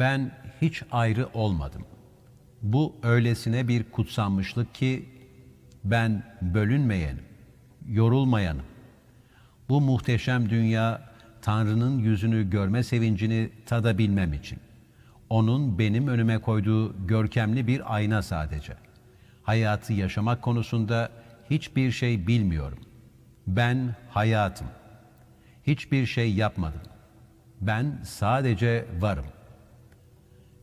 Ben hiç ayrı olmadım. Bu öylesine bir kutsanmışlık ki ben bölünmeyenim, yorulmayanım. Bu muhteşem dünya Tanrı'nın yüzünü görme sevincini tadabilmem için. Onun benim önüme koyduğu görkemli bir ayna sadece. Hayatı yaşamak konusunda hiçbir şey bilmiyorum. Ben hayatım. Hiçbir şey yapmadım. Ben sadece varım.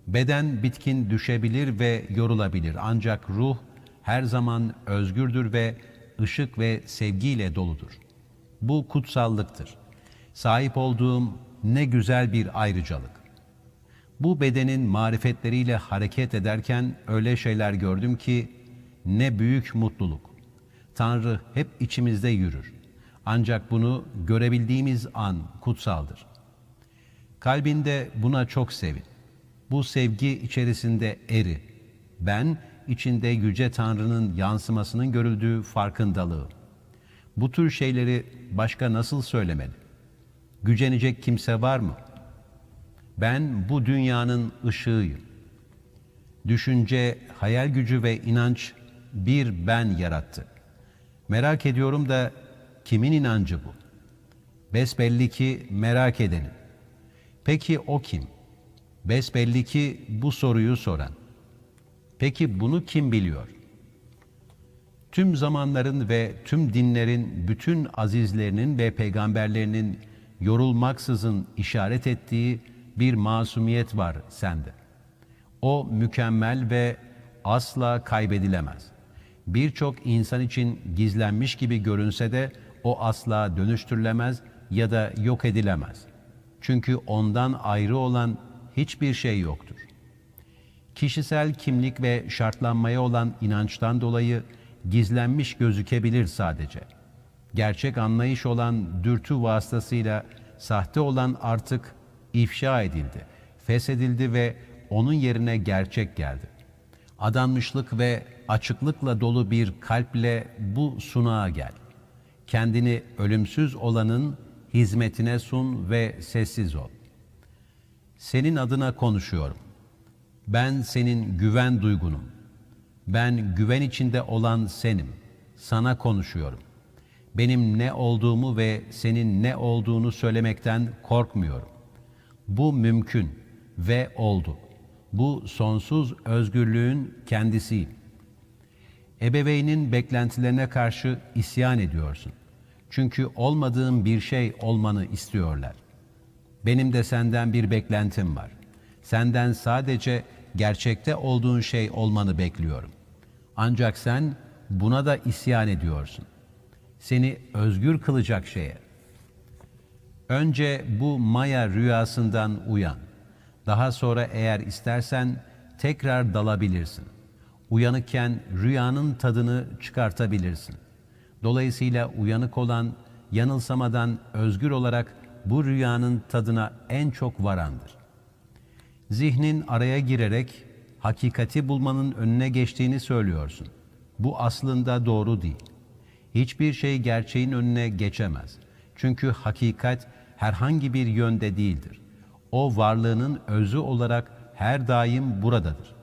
Beden bitkin düşebilir ve yorulabilir ancak ruh her zaman özgürdür ve ışık ve sevgiyle doludur. Bu kutsallıktır. Sahip olduğum ne güzel bir ayrıcalık. Bu bedenin marifetleriyle hareket ederken öyle şeyler gördüm ki ne büyük mutluluk. Tanrı hep içimizde yürür. Ancak bunu görebildiğimiz an kutsaldır. Kalbinde buna çok sevin. Bu sevgi içerisinde eri. Ben içinde yüce Tanrı'nın yansımasının görüldüğü farkındalığı. Bu tür şeyleri başka nasıl söylemeli? Gücenecek kimse var mı? Ben bu dünyanın ışığıyım. Düşünce, hayal gücü ve inanç bir ben yarattı. Merak ediyorum da kimin inancı bu? Besbelli ki merak edenin. Peki o kim? Besbelli ki bu soruyu soran. Peki bunu kim biliyor? Tüm zamanların ve tüm dinlerin bütün azizlerinin ve peygamberlerinin yorulmaksızın işaret ettiği bir masumiyet var sende. O mükemmel ve asla kaybedilemez. Birçok insan için gizlenmiş gibi görünse de o asla dönüştürülemez ya da yok edilemez. Çünkü ondan ayrı olan hiçbir şey yoktur. Kişisel kimlik ve şartlanmaya olan inançtan dolayı gizlenmiş gözükebilir sadece. Gerçek anlayış olan dürtü vasıtasıyla sahte olan artık ifşa edildi, feshedildi ve onun yerine gerçek geldi. Adanmışlık ve açıklıkla dolu bir kalple bu sunağa gel. Kendini ölümsüz olanın hizmetine sun ve sessiz ol. Senin adına konuşuyorum. Ben senin güven duygunum. Ben güven içinde olan senim. Sana konuşuyorum. Benim ne olduğumu ve senin ne olduğunu söylemekten korkmuyorum. Bu mümkün ve oldu. Bu sonsuz özgürlüğün kendisiyim. Ebeveynin beklentilerine karşı isyan ediyorsun. Çünkü olmadığım bir şey olmanı istiyorlar. Benim de senden bir beklentim var. Senden sadece gerçekte olduğun şey olmanı bekliyorum. Ancak sen buna da isyan ediyorsun. Seni özgür kılacak şeye. Önce bu maya rüyasından uyan. Daha sonra eğer istersen tekrar dalabilirsin. Uyanıkken rüyanın tadını çıkartabilirsin. Dolayısıyla uyanık olan yanılsamadan özgür olarak bu rüyanın tadına en çok varandır. Zihnin araya girerek hakikati bulmanın önüne geçtiğini söylüyorsun. Bu aslında doğru değil. Hiçbir şey gerçeğin önüne geçemez. Çünkü hakikat herhangi bir yönde değildir. O varlığının özü olarak her daim buradadır.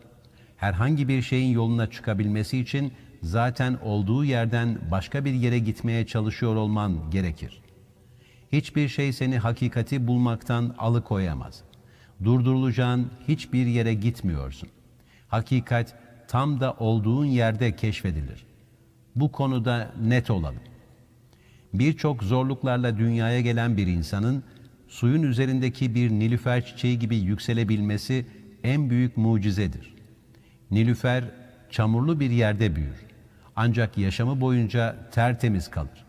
Herhangi bir şeyin yoluna çıkabilmesi için zaten olduğu yerden başka bir yere gitmeye çalışıyor olman gerekir. Hiçbir şey seni hakikati bulmaktan alıkoyamaz. Durdurulacağın hiçbir yere gitmiyorsun. Hakikat tam da olduğun yerde keşfedilir. Bu konuda net olalım. Birçok zorluklarla dünyaya gelen bir insanın suyun üzerindeki bir nilüfer çiçeği gibi yükselebilmesi en büyük mucizedir. Nilüfer çamurlu bir yerde büyür. Ancak yaşamı boyunca tertemiz kalır.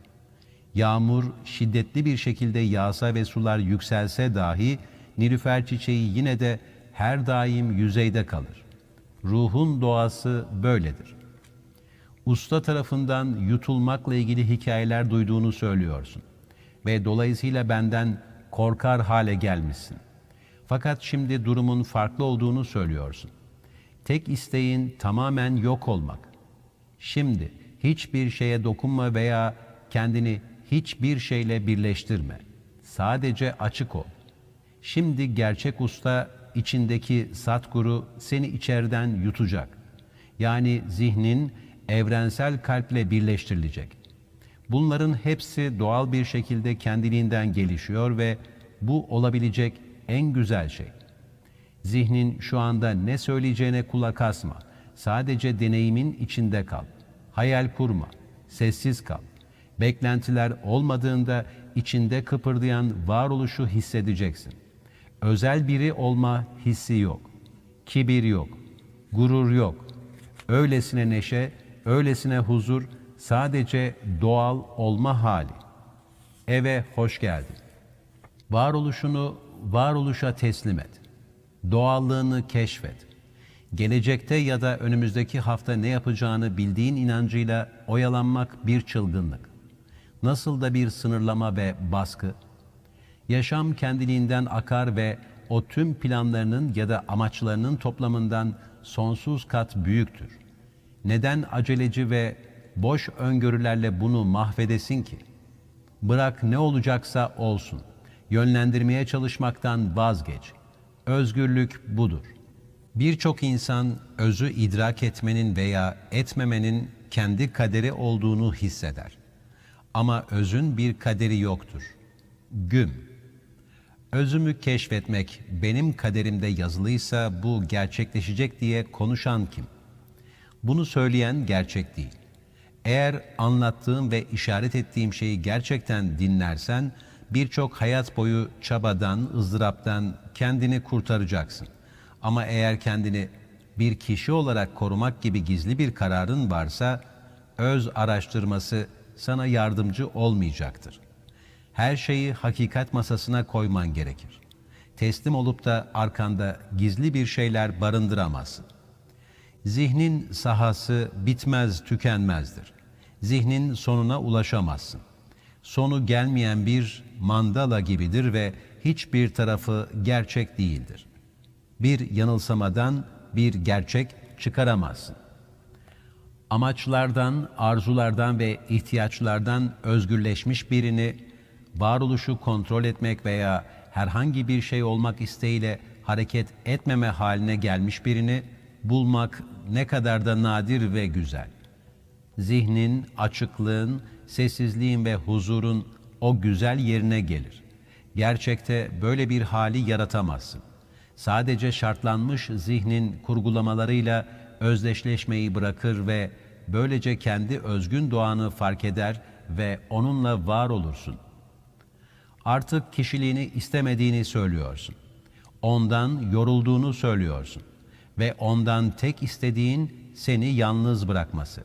Yağmur şiddetli bir şekilde yağsa ve sular yükselse dahi nilüfer çiçeği yine de her daim yüzeyde kalır. Ruhun doğası böyledir. Usta tarafından yutulmakla ilgili hikayeler duyduğunu söylüyorsun ve dolayısıyla benden korkar hale gelmişsin. Fakat şimdi durumun farklı olduğunu söylüyorsun. Tek isteğin tamamen yok olmak. Şimdi hiçbir şeye dokunma veya kendini hiçbir şeyle birleştirme. Sadece açık ol. Şimdi gerçek usta içindeki satguru seni içeriden yutacak. Yani zihnin evrensel kalple birleştirilecek. Bunların hepsi doğal bir şekilde kendiliğinden gelişiyor ve bu olabilecek en güzel şey. Zihnin şu anda ne söyleyeceğine kulak asma. Sadece deneyimin içinde kal. Hayal kurma. Sessiz kal. Beklentiler olmadığında içinde kıpırdayan varoluşu hissedeceksin. Özel biri olma hissi yok. Kibir yok. Gurur yok. Öylesine neşe, öylesine huzur, sadece doğal olma hali. Eve hoş geldin. Varoluşunu varoluşa teslim et. Doğallığını keşfet. Gelecekte ya da önümüzdeki hafta ne yapacağını bildiğin inancıyla oyalanmak bir çılgınlık. Nasıl da bir sınırlama ve baskı. Yaşam kendiliğinden akar ve o tüm planlarının ya da amaçlarının toplamından sonsuz kat büyüktür. Neden aceleci ve boş öngörülerle bunu mahvedesin ki? Bırak ne olacaksa olsun. Yönlendirmeye çalışmaktan vazgeç. Özgürlük budur. Birçok insan özü idrak etmenin veya etmemenin kendi kaderi olduğunu hisseder. Ama özün bir kaderi yoktur. Güm. Özümü keşfetmek benim kaderimde yazılıysa bu gerçekleşecek diye konuşan kim? Bunu söyleyen gerçek değil. Eğer anlattığım ve işaret ettiğim şeyi gerçekten dinlersen birçok hayat boyu çabadan, ızdıraptan kendini kurtaracaksın. Ama eğer kendini bir kişi olarak korumak gibi gizli bir kararın varsa öz araştırması sana yardımcı olmayacaktır. Her şeyi hakikat masasına koyman gerekir. Teslim olup da arkanda gizli bir şeyler barındıramazsın. Zihnin sahası bitmez, tükenmezdir. Zihnin sonuna ulaşamazsın. Sonu gelmeyen bir mandala gibidir ve hiçbir tarafı gerçek değildir. Bir yanılsamadan bir gerçek çıkaramazsın. Amaçlardan, arzulardan ve ihtiyaçlardan özgürleşmiş birini varoluşu kontrol etmek veya herhangi bir şey olmak isteğiyle hareket etmeme haline gelmiş birini bulmak ne kadar da nadir ve güzel. Zihnin, açıklığın, sessizliğin ve huzurun o güzel yerine gelir. Gerçekte böyle bir hali yaratamazsın. Sadece şartlanmış zihnin kurgulamalarıyla özdeşleşmeyi bırakır ve böylece kendi özgün doğanı fark eder ve onunla var olursun. Artık kişiliğini istemediğini söylüyorsun. Ondan yorulduğunu söylüyorsun ve ondan tek istediğin seni yalnız bırakması.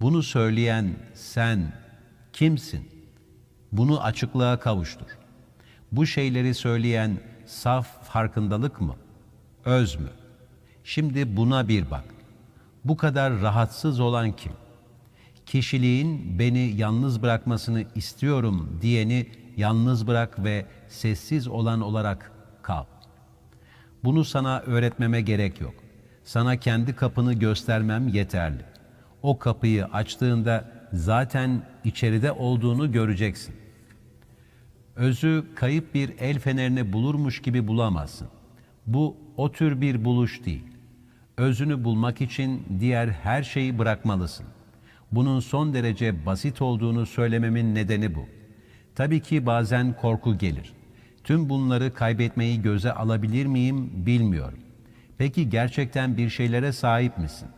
Bunu söyleyen sen kimsin? Bunu açıklığa kavuştur. Bu şeyleri söyleyen saf farkındalık mı? Öz mü? Şimdi buna bir bak. Bu kadar rahatsız olan kim? Kişiliğin beni yalnız bırakmasını istiyorum diyeni yalnız bırak ve sessiz olan olarak kal. Bunu sana öğretmeme gerek yok. Sana kendi kapını göstermem yeterli. O kapıyı açtığında zaten içeride olduğunu göreceksin. Özü kayıp bir el fenerini bulurmuş gibi bulamazsın. Bu o tür bir buluş değil. Özünü bulmak için diğer her şeyi bırakmalısın. Bunun son derece basit olduğunu söylememin nedeni bu. Tabii ki bazen korku gelir. Tüm bunları kaybetmeyi göze alabilir miyim bilmiyorum. Peki gerçekten bir şeylere sahip misin?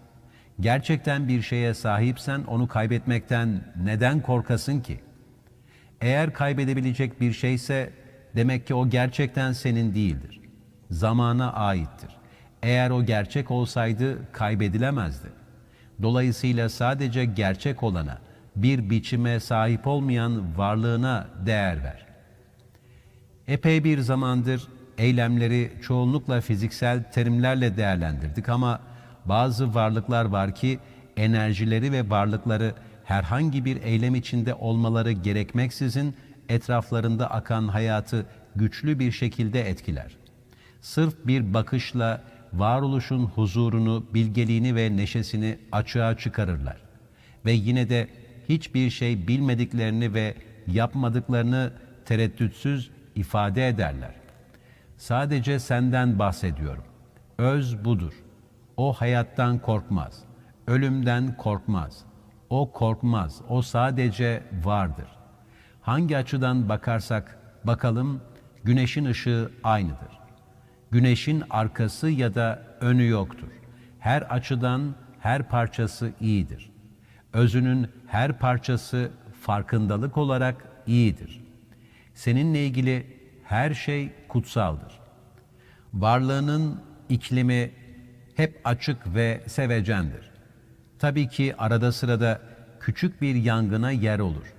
Gerçekten bir şeye sahipsen onu kaybetmekten neden korkasın ki? Eğer kaybedebilecek bir şeyse demek ki o gerçekten senin değildir. Zamana aittir. Eğer o gerçek olsaydı kaybedilemezdi. Dolayısıyla sadece gerçek olana, bir biçime sahip olmayan varlığına değer ver. Epey bir zamandır eylemleri çoğunlukla fiziksel terimlerle değerlendirdik ama bazı varlıklar var ki enerjileri ve varlıkları herhangi bir eylem içinde olmaları gerekmeksizin etraflarında akan hayatı güçlü bir şekilde etkiler. Sırf bir bakışla varoluşun huzurunu, bilgeliğini ve neşesini açığa çıkarırlar. Ve yine de hiçbir şey bilmediklerini ve yapmadıklarını tereddütsüz ifade ederler. Sadece senden bahsediyorum. Öz budur. O hayattan korkmaz. Ölümden korkmaz. O korkmaz. O sadece vardır. Hangi açıdan bakarsak bakalım güneşin ışığı aynıdır. Güneşin arkası ya da önü yoktur. Her açıdan her parçası iyidir. Özünün her parçası farkındalık olarak iyidir. Seninle ilgili her şey kutsaldır. Varlığının iklimi hep açık ve sevecendir. Tabii ki arada sırada küçük bir yangına yer olur.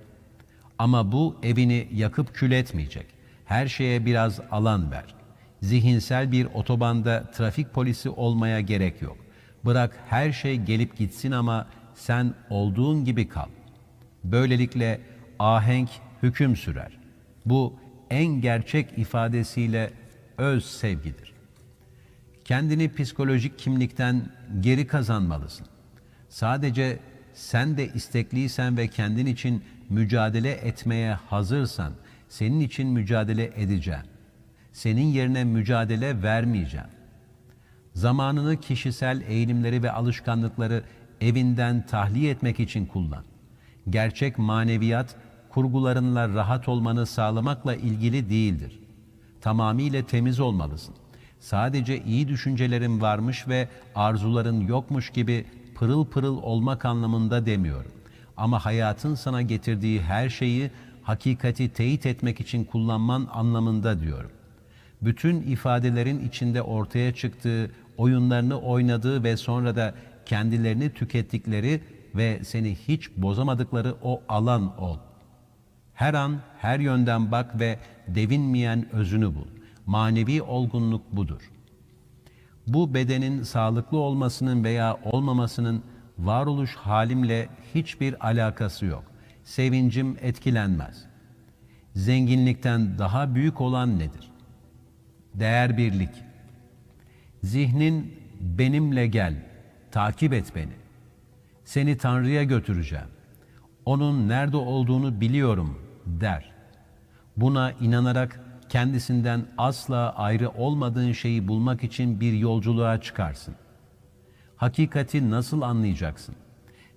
Ama bu evini yakıp kül etmeyecek. Her şeye biraz alan ver. Zihinsel bir otobanda trafik polisi olmaya gerek yok. Bırak her şey gelip gitsin ama sen olduğun gibi kal. Böylelikle ahenk hüküm sürer. Bu en gerçek ifadesiyle öz sevgidir. Kendini psikolojik kimlikten geri kazanmalısın. Sadece sen de istekliysen ve kendin için mücadele etmeye hazırsan, senin için mücadele edeceğim. Senin yerine mücadele vermeyeceğim. Zamanını kişisel eğilimleri ve alışkanlıkları evinden tahliye etmek için kullan. Gerçek maneviyat, kurgularınla rahat olmanı sağlamakla ilgili değildir. Tamamıyla temiz olmalısın. Sadece iyi düşüncelerin varmış ve arzuların yokmuş gibi pırıl pırıl olmak anlamında demiyorum. Ama hayatın sana getirdiği her şeyi hakikati teyit etmek için kullanman anlamında diyorum. Bütün ifadelerin içinde ortaya çıktığı, oyunlarını oynadığı ve sonra da kendilerini tükettikleri ve seni hiç bozamadıkları o alan ol. Her an, her yönden bak ve devinmeyen özünü bul. Manevi olgunluk budur. Bu bedenin sağlıklı olmasının veya olmamasının varoluş halimle hiçbir alakası yok. Sevincim etkilenmez. Zenginlikten daha büyük olan nedir? Değer birlik. Zihnin benimle gel, takip et beni. Seni Tanrı'ya götüreceğim. Onun nerede olduğunu biliyorum der. Buna inanarak kendisinden asla ayrı olmadığın şeyi bulmak için bir yolculuğa çıkarsın. Hakikati nasıl anlayacaksın?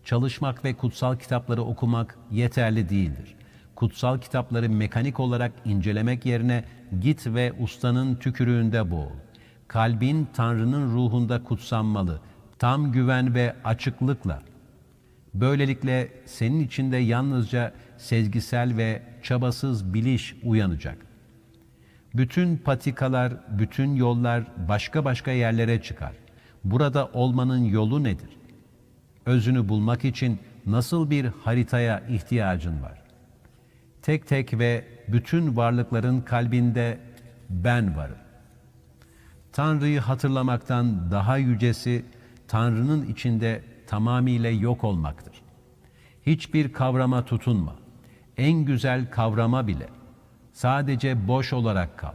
Çalışmak ve kutsal kitapları okumak yeterli değildir. Kutsal kitapları mekanik olarak incelemek yerine git ve ustanın tükürüğünde boğul. Kalbin Tanrı'nın ruhunda kutsanmalı, tam güven ve açıklıkla. Böylelikle senin içinde yalnızca sezgisel ve çabasız biliş uyanacak. Bütün patikalar, bütün yollar başka başka yerlere çıkar. Burada olmanın yolu nedir? Özünü bulmak için nasıl bir haritaya ihtiyacın var? Tek tek ve bütün varlıkların kalbinde ben varım. Tanrı'yı hatırlamaktan daha yücesi Tanrı'nın içinde tamamıyla yok olmaktır. Hiçbir kavrama tutunma. En güzel kavrama bile. Sadece boş olarak kal.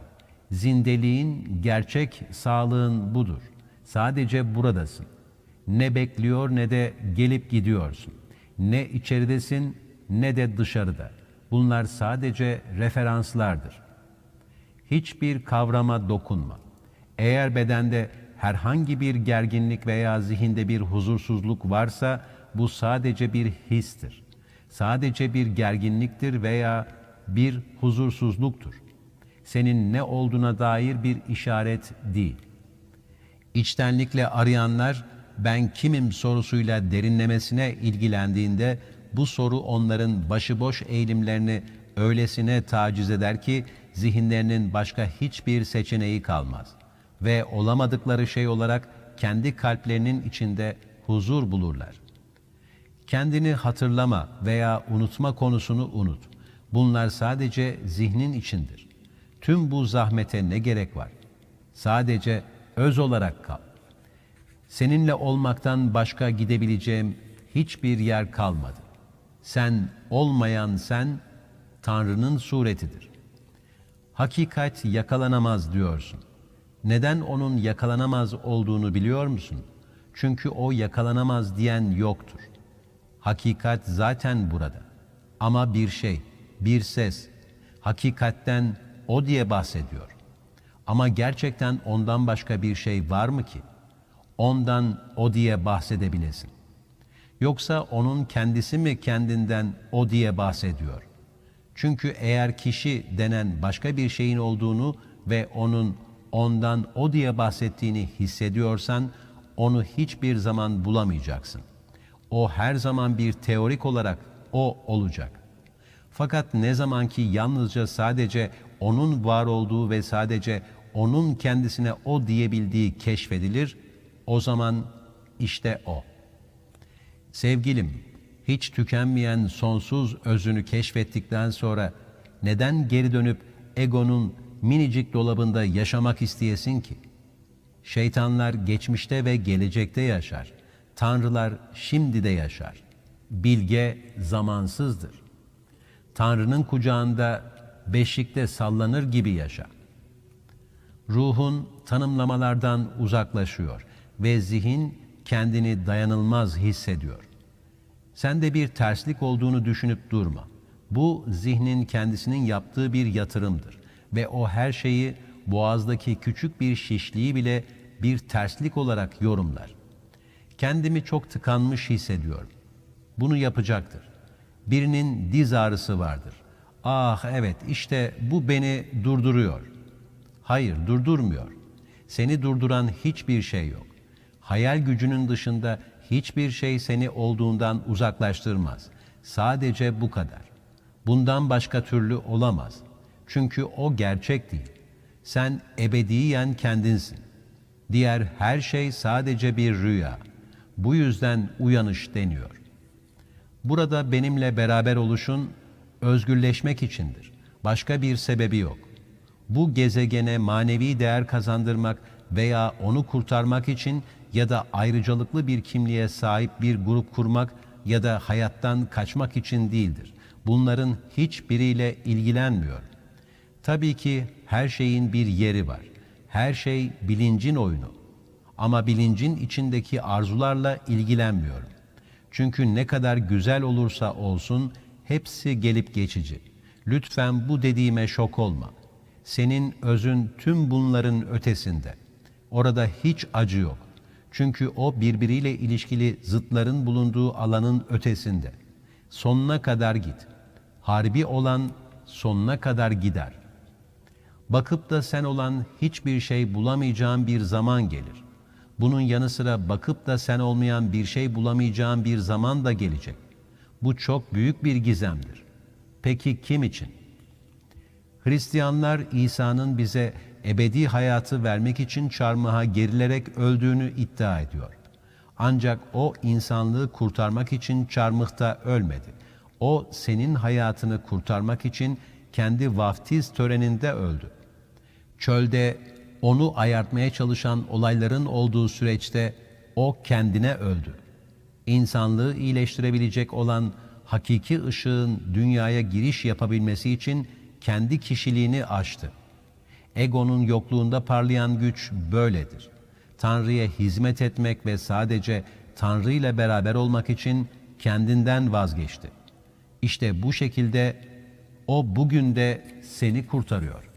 Zindeliğin, gerçek sağlığın budur. Sadece buradasın. Ne bekliyor ne de gelip gidiyorsun. Ne içeridesin ne de dışarıda. Bunlar sadece referanslardır. Hiçbir kavrama dokunma. Eğer bedende herhangi bir gerginlik veya zihinde bir huzursuzluk varsa bu sadece bir histir. Sadece bir gerginliktir veya bir huzursuzluktur. Senin ne olduğuna dair bir işaret değil. İçtenlikle arayanlar ben kimim sorusuyla derinlemesine ilgilendiğinde bu soru onların başıboş eğilimlerini öylesine taciz eder ki zihinlerinin başka hiçbir seçeneği kalmaz ve olamadıkları şey olarak kendi kalplerinin içinde huzur bulurlar. Kendini hatırlama veya unutma konusunu unut. Bunlar sadece zihnin içindir. Tüm bu zahmete ne gerek var? Sadece öz olarak kal. Seninle olmaktan başka gidebileceğim hiçbir yer kalmadı. Sen olmayan sen Tanrı'nın suretidir. Hakikat yakalanamaz diyorsun. Neden onun yakalanamaz olduğunu biliyor musun? Çünkü o yakalanamaz diyen yoktur. Hakikat zaten burada. Ama bir şey, bir ses, hakikatten o diye bahsediyor. Ama gerçekten ondan başka bir şey var mı ki? Ondan o diye bahsedebilesin. Yoksa onun kendisi mi kendinden o diye bahsediyor? Çünkü eğer kişi denen başka bir şeyin olduğunu ve onun ondan o diye bahsettiğini hissediyorsan onu hiçbir zaman bulamayacaksın. O her zaman bir teorik olarak o olacak. Fakat ne zaman ki yalnızca sadece onun var olduğu ve sadece onun kendisine o diyebildiği keşfedilir, o zaman işte o. Sevgilim, hiç tükenmeyen sonsuz özünü keşfettikten sonra neden geri dönüp egonun minicik dolabında yaşamak isteyesin ki? Şeytanlar geçmişte ve gelecekte yaşar. Tanrılar şimdi de yaşar. Bilge zamansızdır. Tanrı'nın kucağında beşikte sallanır gibi yaşa. Ruhun tanımlamalardan uzaklaşıyor ve zihin kendini dayanılmaz hissediyor. Sen de bir terslik olduğunu düşünüp durma. Bu zihnin kendisinin yaptığı bir yatırımdır ve o her şeyi boğazdaki küçük bir şişliği bile bir terslik olarak yorumlar. Kendimi çok tıkanmış hissediyorum. Bunu yapacaktır. Birinin diz ağrısı vardır. Ah evet işte bu beni durduruyor. Hayır durdurmuyor. Seni durduran hiçbir şey yok. Hayal gücünün dışında hiçbir şey seni olduğundan uzaklaştırmaz. Sadece bu kadar. Bundan başka türlü olamaz. Çünkü o gerçek değil. Sen ebediyen kendinsin. Diğer her şey sadece bir rüya. Bu yüzden uyanış deniyor. Burada benimle beraber oluşun özgürleşmek içindir. Başka bir sebebi yok. Bu gezegene manevi değer kazandırmak veya onu kurtarmak için ya da ayrıcalıklı bir kimliğe sahip bir grup kurmak ya da hayattan kaçmak için değildir. Bunların hiçbiriyle ilgilenmiyor. Tabii ki her şeyin bir yeri var. Her şey bilincin oyunu. Ama bilincin içindeki arzularla ilgilenmiyorum. Çünkü ne kadar güzel olursa olsun hepsi gelip geçici. Lütfen bu dediğime şok olma. Senin özün tüm bunların ötesinde. Orada hiç acı yok. Çünkü o birbiriyle ilişkili zıtların bulunduğu alanın ötesinde. Sonuna kadar git. Harbi olan sonuna kadar gider. Bakıp da sen olan hiçbir şey bulamayacağın bir zaman gelir. Bunun yanı sıra bakıp da sen olmayan bir şey bulamayacağın bir zaman da gelecek. Bu çok büyük bir gizemdir. Peki kim için? Hristiyanlar İsa'nın bize ebedi hayatı vermek için çarmıha gerilerek öldüğünü iddia ediyor. Ancak o insanlığı kurtarmak için çarmıhta ölmedi. O senin hayatını kurtarmak için kendi vaftiz töreninde öldü. Çölde onu ayartmaya çalışan olayların olduğu süreçte o kendine öldü. İnsanlığı iyileştirebilecek olan hakiki ışığın dünyaya giriş yapabilmesi için kendi kişiliğini aştı. Egonun yokluğunda parlayan güç böyledir. Tanrı'ya hizmet etmek ve sadece Tanrı ile beraber olmak için kendinden vazgeçti. İşte bu şekilde o bugün de seni kurtarıyor.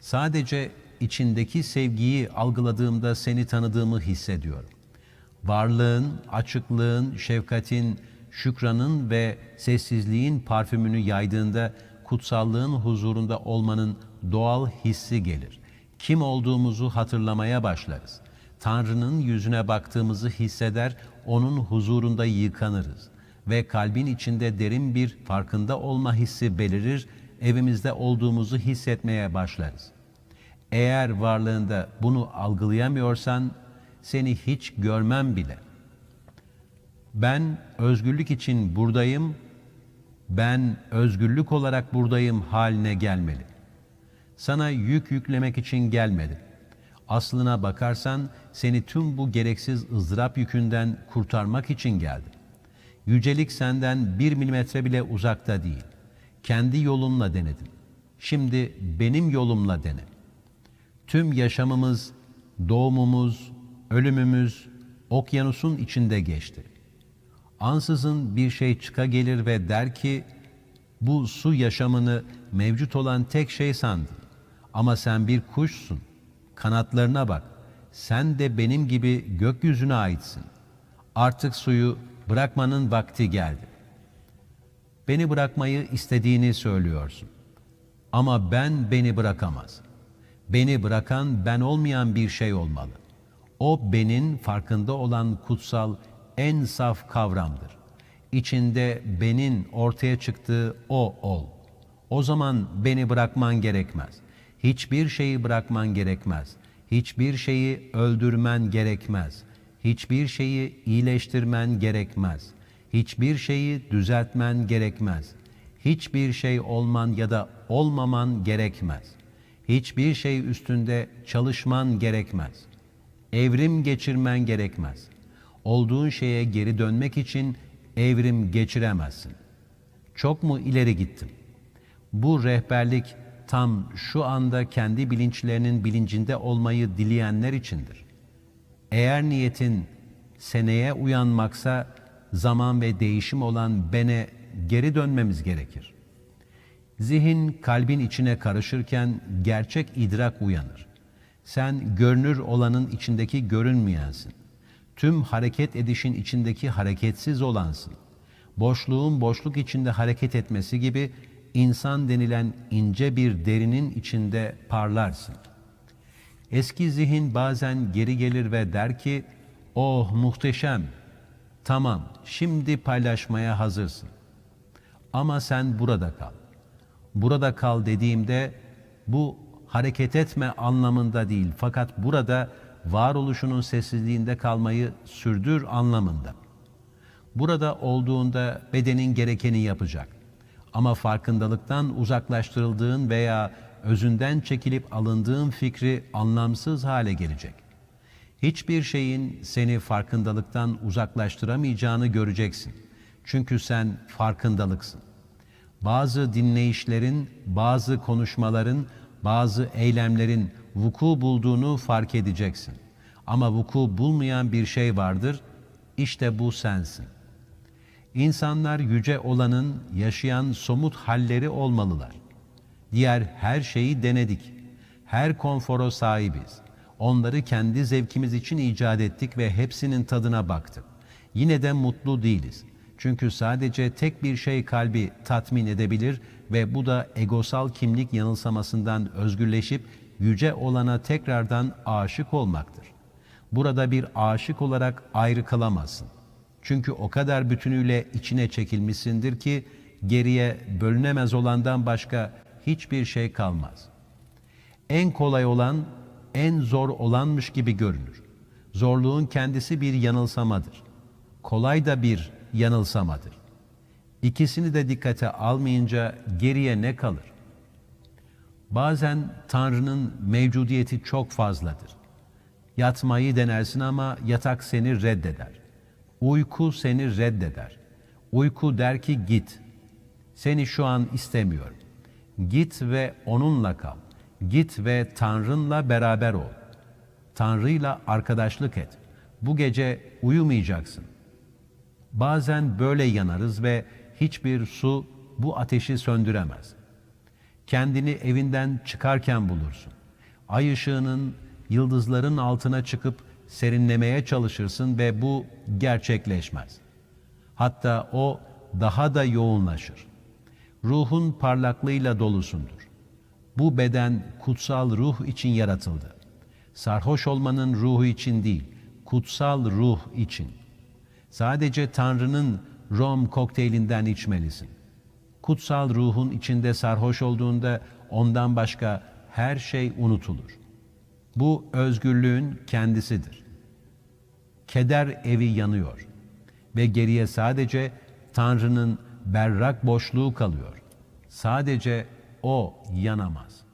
Sadece içindeki sevgiyi algıladığımda seni tanıdığımı hissediyorum. Varlığın, açıklığın, şefkatin, şükranın ve sessizliğin parfümünü yaydığında kutsallığın huzurunda olmanın doğal hissi gelir. Kim olduğumuzu hatırlamaya başlarız. Tanrı'nın yüzüne baktığımızı hisseder, onun huzurunda yıkanırız ve kalbin içinde derin bir farkında olma hissi belirir, evimizde olduğumuzu hissetmeye başlarız. Eğer varlığında bunu algılayamıyorsan seni hiç görmem bile. Ben özgürlük için buradayım, ben özgürlük olarak buradayım haline gelmeli. Sana yük yüklemek için gelmedim. Aslına bakarsan seni tüm bu gereksiz ızdırap yükünden kurtarmak için geldim. Yücelik senden bir milimetre bile uzakta değil. Kendi yolunla denedim. Şimdi benim yolumla dene. Tüm yaşamımız, doğumumuz, ölümümüz okyanusun içinde geçti. Ansızın bir şey çıka gelir ve der ki, bu su yaşamını mevcut olan tek şey sandın. Ama sen bir kuşsun. Kanatlarına bak. Sen de benim gibi gökyüzüne aitsin. Artık suyu bırakmanın vakti geldi. Beni bırakmayı istediğini söylüyorsun. Ama ben beni bırakamaz. Beni bırakan ben olmayan bir şey olmalı. O benin farkında olan kutsal en saf kavramdır. İçinde benin ortaya çıktığı o ol. O zaman beni bırakman gerekmez. Hiçbir şeyi bırakman gerekmez. Hiçbir şeyi öldürmen gerekmez. Hiçbir şeyi iyileştirmen gerekmez. Hiçbir şeyi düzeltmen gerekmez. Hiçbir şey olman ya da olmaman gerekmez. Hiçbir şey üstünde çalışman gerekmez. Evrim geçirmen gerekmez. Olduğun şeye geri dönmek için evrim geçiremezsin. Çok mu ileri gittim? Bu rehberlik tam şu anda kendi bilinçlerinin bilincinde olmayı dileyenler içindir. Eğer niyetin seneye uyanmaksa zaman ve değişim olan bene geri dönmemiz gerekir. Zihin kalbin içine karışırken gerçek idrak uyanır. Sen görünür olanın içindeki görünmeyensin. Tüm hareket edişin içindeki hareketsiz olansın. Boşluğun boşluk içinde hareket etmesi gibi insan denilen ince bir derinin içinde parlarsın. Eski zihin bazen geri gelir ve der ki, oh muhteşem, tamam şimdi paylaşmaya hazırsın. Ama sen burada kal. Burada kal dediğimde bu hareket etme anlamında değil fakat burada varoluşunun sessizliğinde kalmayı sürdür anlamında. Burada olduğunda bedenin gerekeni yapacak. Ama farkındalıktan uzaklaştırıldığın veya özünden çekilip alındığın fikri anlamsız hale gelecek. Hiçbir şeyin seni farkındalıktan uzaklaştıramayacağını göreceksin. Çünkü sen farkındalıksın. Bazı dinleyişlerin, bazı konuşmaların, bazı eylemlerin vuku bulduğunu fark edeceksin. Ama vuku bulmayan bir şey vardır, işte bu sensin. İnsanlar yüce olanın yaşayan somut halleri olmalılar. Diğer her şeyi denedik. Her konforo sahibiz. Onları kendi zevkimiz için icat ettik ve hepsinin tadına baktık. Yine de mutlu değiliz. Çünkü sadece tek bir şey kalbi tatmin edebilir ve bu da egosal kimlik yanılsamasından özgürleşip yüce olana tekrardan aşık olmaktır. Burada bir aşık olarak ayrı kalamazsın. Çünkü o kadar bütünüyle içine çekilmişsindir ki geriye bölünemez olandan başka hiçbir şey kalmaz. En kolay olan en zor olanmış gibi görünür. Zorluğun kendisi bir yanılsamadır. Kolay da bir yanılsamadır. İkisini de dikkate almayınca geriye ne kalır? Bazen Tanrı'nın mevcudiyeti çok fazladır. Yatmayı denersin ama yatak seni reddeder. Uyku seni reddeder. Uyku der ki git. Seni şu an istemiyorum. Git ve onunla kal. Git ve Tanrınla beraber ol. Tanrı'yla arkadaşlık et. Bu gece uyumayacaksın. Bazen böyle yanarız ve hiçbir su bu ateşi söndüremez. Kendini evinden çıkarken bulursun. Ay ışığının yıldızların altına çıkıp serinlemeye çalışırsın ve bu gerçekleşmez. Hatta o daha da yoğunlaşır. Ruhun parlaklığıyla dolusundur. Bu beden kutsal ruh için yaratıldı. Sarhoş olmanın ruhu için değil, kutsal ruh için. Sadece Tanrı'nın rom kokteylinden içmelisin. Kutsal ruhun içinde sarhoş olduğunda ondan başka her şey unutulur. Bu özgürlüğün kendisidir. Keder evi yanıyor ve geriye sadece Tanrı'nın berrak boşluğu kalıyor. Sadece o yanamaz.